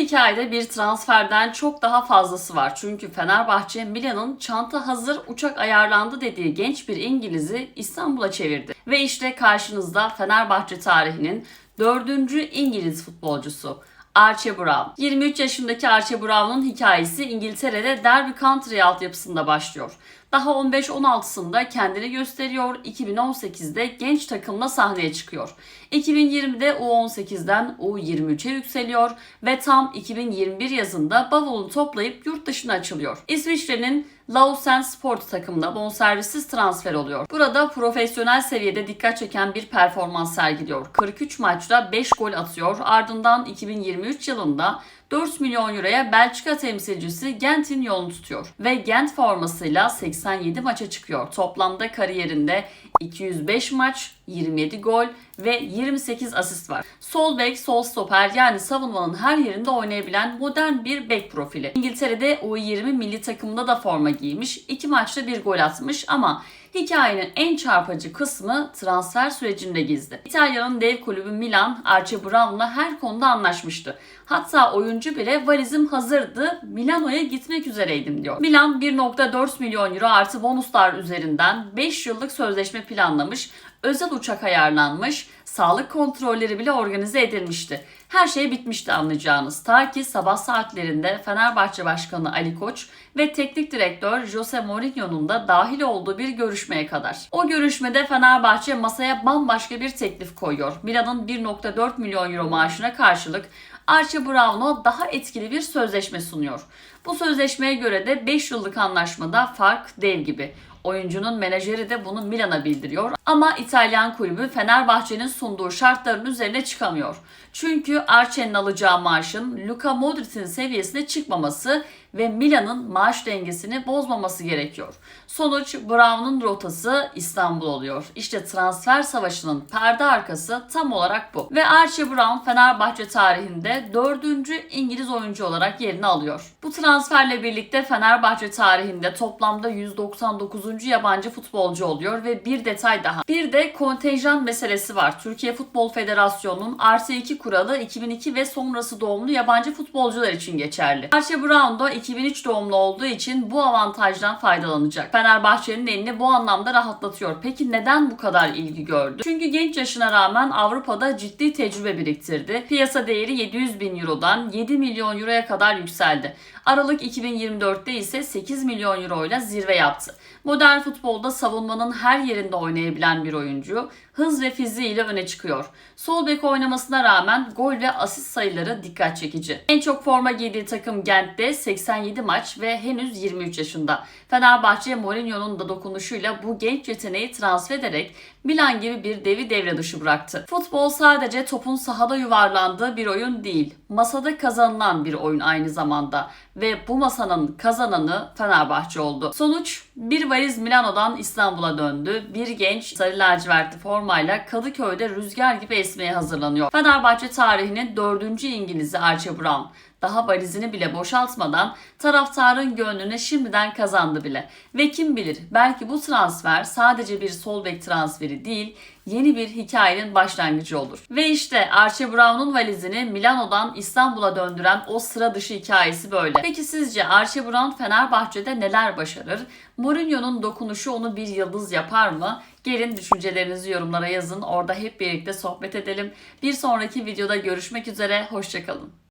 hikayede bir transferden çok daha fazlası var. Çünkü Fenerbahçe Milan'ın çanta hazır uçak ayarlandı dediği genç bir İngiliz'i İstanbul'a çevirdi. Ve işte karşınızda Fenerbahçe tarihinin dördüncü İngiliz futbolcusu. Archie Brown. 23 yaşındaki Archie Brown'un hikayesi İngiltere'de Derby County altyapısında başlıyor. Daha 15-16'sında kendini gösteriyor. 2018'de genç takımla sahneye çıkıyor. 2020'de U18'den U23'e yükseliyor ve tam 2021 yazında bavulunu toplayıp yurt dışına açılıyor. İsviçre'nin Lausanne Sport takımına bonservissiz transfer oluyor. Burada profesyonel seviyede dikkat çeken bir performans sergiliyor. 43 maçta 5 gol atıyor. Ardından 2023 yılında 4 milyon euroya Belçika temsilcisi Gent'in yolunu tutuyor. Ve Gent formasıyla 87 maça çıkıyor. Toplamda kariyerinde 205 maç, 27 gol ve 28 asist var. Sol bek, sol stoper yani savunmanın her yerinde oynayabilen modern bir bek profili. İngiltere'de U20 milli takımında da forma giymiş. 2 maçta bir gol atmış ama Hikayenin en çarpıcı kısmı transfer sürecinde gizli. İtalya'nın dev kulübü Milan, Archie Brown'la her konuda anlaşmıştı. Hatta oyuncu bile valizim hazırdı, Milano'ya gitmek üzereydim diyor. Milan 1.4 milyon euro artı bonuslar üzerinden 5 yıllık sözleşme planlamış, özel uçak ayarlanmış, sağlık kontrolleri bile organize edilmişti. Her şey bitmişti anlayacağınız. Ta ki sabah saatlerinde Fenerbahçe Başkanı Ali Koç ve teknik direktör Jose Mourinho'nun da dahil olduğu bir görüşmeye kadar. O görüşmede Fenerbahçe masaya bambaşka bir teklif koyuyor. Milan'ın 1.4 milyon euro maaşına karşılık Archie Brown'a daha etkili bir sözleşme sunuyor. Bu sözleşmeye göre de 5 yıllık anlaşmada fark dev gibi. Oyuncunun menajeri de bunu Milan'a bildiriyor. Ama İtalyan kulübü Fenerbahçe'nin sunduğu şartların üzerine çıkamıyor. Çünkü Arçe'nin alacağı maaşın Luka Modric'in seviyesine çıkmaması ve Milan'ın maaş dengesini bozmaması gerekiyor. Sonuç Brown'un rotası İstanbul oluyor. İşte transfer savaşının perde arkası tam olarak bu. Ve Archie Brown Fenerbahçe tarihinde dördüncü İngiliz oyuncu olarak yerini alıyor. Bu transferle birlikte Fenerbahçe tarihinde toplamda 199. yabancı futbolcu oluyor ve bir detay daha. Bir de kontenjan meselesi var. Türkiye Futbol Federasyonu'nun artı 2 kuralı 2002 ve sonrası doğumlu yabancı futbolcular için geçerli. Archie Brown da 2003 doğumlu olduğu için bu avantajdan faydalanacak. Fenerbahçe'nin elini bu anlamda rahatlatıyor. Peki neden bu kadar ilgi gördü? Çünkü genç yaşına rağmen Avrupa'da ciddi tecrübe biriktirdi. Piyasa değeri 700 bin Euro'dan 7 milyon Euro'ya kadar yükseldi. Aralık 2024'te ise 8 milyon Euro ile zirve yaptı. Modern futbolda savunmanın her yerinde oynayabilen bir oyuncu, hız ve fiziğiyle öne çıkıyor. Sol bek oynamasına rağmen gol ve asist sayıları dikkat çekici. En çok forma giydiği takım Gent'te 87 maç ve henüz 23 yaşında. Fenerbahçe Mourinho'nun da dokunuşuyla bu genç yeteneği transfer ederek Milan gibi bir devi devre dışı bıraktı. Futbol sadece topun sahada yuvarlandığı bir oyun değil. Masada kazanılan bir oyun aynı zamanda ve bu masanın kazananı Fenerbahçe oldu. Sonuç bir valiz Milano'dan İstanbul'a döndü. Bir genç sarı lacivertli formayla Kadıköy'de rüzgar gibi esmeye hazırlanıyor. Fenerbahçe tarihinin dördüncü İngiliz'i Archie Brown daha valizini bile boşaltmadan taraftarın gönlünü şimdiden kazandı bile. Ve kim bilir belki bu transfer sadece bir sol bek transferi değil yeni bir hikayenin başlangıcı olur. Ve işte Archie Brown'un valizini Milano'dan İstanbul'a döndüren o sıra dışı hikayesi böyle. Peki sizce Archie Brown Fenerbahçe'de neler başarır? Mourinho'nun dokunuşu onu bir yıldız yapar mı? Gelin düşüncelerinizi yorumlara yazın. Orada hep birlikte sohbet edelim. Bir sonraki videoda görüşmek üzere. Hoşçakalın.